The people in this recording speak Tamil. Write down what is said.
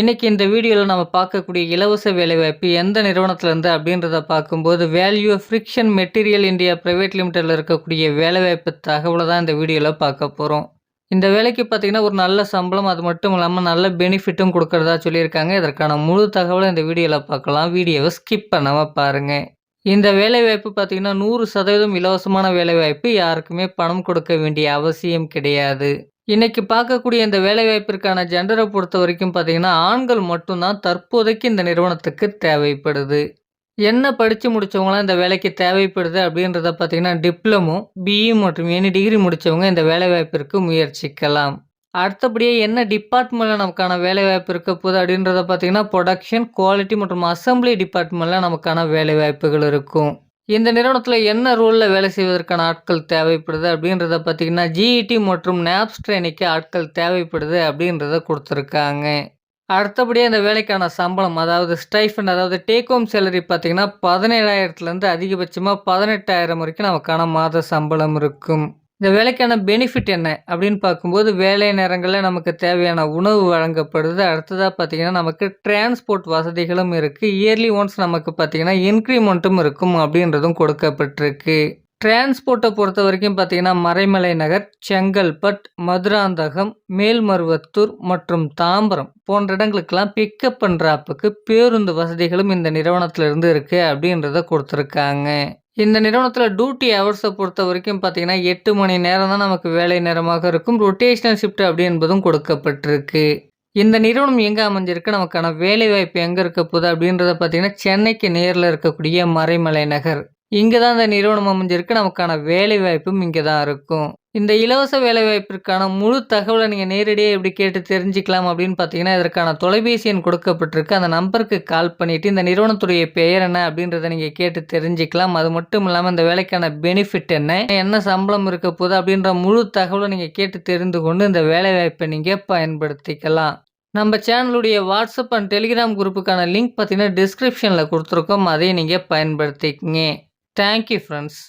இன்றைக்கி இந்த வீடியோவில் நம்ம பார்க்கக்கூடிய இலவச வேலைவாய்ப்பு எந்த நிறுவனத்திலேருந்து அப்படின்றத பார்க்கும்போது value friction material India private லிமிடெடில் இருக்கக்கூடிய வேலைவாய்ப்பு தகவலை தான் இந்த வீடியோவில் பார்க்க போகிறோம் இந்த வேலைக்கு பார்த்தீங்கன்னா ஒரு நல்ல சம்பளம் அது மட்டும் இல்லாமல் நல்ல பெனிஃபிட்டும் கொடுக்கறதா சொல்லியிருக்காங்க. இதற்கான முழு தகவலை இந்த வீடியோவில் பார்க்கலாம். வீடியோவை ஸ்கிப் பண்ணாமல் பாருங்கள் இந்த வேலைவாய்ப்பு பார்த்தீங்கன்னா நூறு சதவீதம் இலவசமான வேலைவாய்ப்பு. யாருக்குமே பணம் கொடுக்க வேண்டிய அவசியம் கிடையாது. இன்றைக்கி பார்க்கக்கூடிய இந்த வேலைவாய்ப்பிற்கான ஜெண்டரை பொறுத்த வரைக்கும் பார்த்தீங்கன்னா ஆண்கள் மட்டும்தான் தற்போதைக்கு இந்த நிறுவனத்துக்கு தேவைப்படுது. என்ன படித்து முடித்தவங்களாம் இந்த வேலைக்கு தேவைப்படுது அப்படின்றத பார்த்தீங்கன்னா டிப்ளமோ பிஇ மற்றும் எனி டிகிரி முடித்தவங்க இந்த வேலைவாய்ப்பிற்கு முயற்சிக்கலாம். அடுத்தபடியே என்ன டிபார்ட்மெண்ட்டில் நமக்கான வேலைவாய்ப்பு இருக்க போகுது அப்படின்றத பார்த்தீங்கன்னா ப்ரொடக்ஷன் குவாலிட்டி மற்றும் அசம்பிளி டிபார்ட்மெண்ட்டில் நமக்கான வேலைவாய்ப்புகள் இருக்கும். இந்த நிறுவனத்தில் என்ன ரோலில் வேலை செய்வதற்கான ஆட்கள் தேவைப்படுது அப்படின்றத பார்த்தீங்கன்னா ஜிஇடி மற்றும் நேப்ஸ் ட்ரெயினிக்கு ஆட்கள் தேவைப்படுது அப்படின்றத கொடுத்துருக்காங்க. அடுத்தபடியாக இந்த வேலைக்கான சம்பளம் அதாவது ஸ்டைஃபண்ட் அதாவது டேக் ஹோம் சேலரி பார்த்தீங்கன்னா பதினேழாயிரத்துலேருந்து அதிகபட்சமாக பதினெட்டாயிரம் வரைக்கும் நமக்கான மாத சம்பளம் இருக்கும். இந்த வேலைக்கான பெனிஃபிட் என்ன அப்படின்னு பார்க்கும்போது வேலை நேரங்களில் நமக்கு தேவையான உணவு வழங்கப்படுது. அடுத்ததாக பார்த்தீங்கன்னா நமக்கு டிரான்ஸ்போர்ட் வசதிகளும் இருக்குது இயர்லி ஒன்ஸ் நமக்கு பார்த்தீங்கன்னா இன்க்ரிமெண்ட்டும் இருக்கும் அப்படின்றதும் கொடுக்கப்பட்டிருக்கு. டிரான்ஸ்போர்ட்டை பொறுத்த வரைக்கும் பார்த்தீங்கன்னா மறைமலை நகர் செங்கல்பட் மதுராந்தகம் மேல்மருவத்தூர் மற்றும் தாம்பரம் போன்ற இடங்களுக்கெல்லாம் பிக்கப் பண்ணுறாப்புக்கு பேருந்து வசதிகளும் இந்த நிறுவனத்திலிருந்து இருக்குது அப்படின்றத கொடுத்துருக்காங்க. இந்த நிறுவனத்தில் டியூட்டி ஹவர்ஸை பொறுத்த வரைக்கும் பார்த்தீங்கன்னா எட்டு மணி நேரம் தான் நமக்கு வேலை நேரமாக இருக்கும். ரொட்டேஷனல் ஷிஃப்ட் அப்படி என்பதும் கொடுக்கப்பட்டிருக்கு. இந்த நிறுவனம் எங்கே அமைஞ்சிருக்கு? நமக்கான வேலை வாய்ப்பு எங்கே இருக்க போகுது? அப்படின்றத பார்த்தீங்கன்னா சென்னைக்கு நேரில் இருக்கக்கூடிய மறைமலை நகர். இங்கே தான் இந்த நிறுவனம் அமைஞ்சிருக்கு. நமக்கான வேலை வாய்ப்பும் இங்கே தான் இருக்கும். இந்த இலவச வேலைவாய்ப்பிற்கான முழு தகவலை நீங்கள் நேரடியாக எப்படி கேட்டு தெரிஞ்சுக்கலாம் அப்படின்னு பார்த்தீங்கன்னா இதற்கான தொலைபேசி எண் கொடுக்கப்பட்டிருக்கு. அந்த நம்பருக்கு கால் பண்ணிவிட்டு இந்த நிறுவனத்துடைய பெயர் என்ன அப்படின்றத நீங்கள் கேட்டு தெரிஞ்சுக்கலாம். அது மட்டும் இல்லாமல் இந்த வேலைக்கான பெனிஃபிட் என்ன என்ன சம்பளம் இருக்க போகுது அப்படின்ற முழு தகவலை நீங்கள் கேட்டு தெரிந்து கொண்டு இந்த வேலைவாய்ப்பை நீங்கள் பயன்படுத்திக்கலாம். நம்ம சேனலுடைய வாட்ஸ்அப் அண்ட் டெலிகிராம் குரூப்புக்கான லிங்க் பார்த்தீங்கன்னா டிஸ்கிரிப்ஷனில் கொடுத்துருக்கோம். அதையும் நீங்கள் பயன்படுத்திக்கங்க. Thank you friends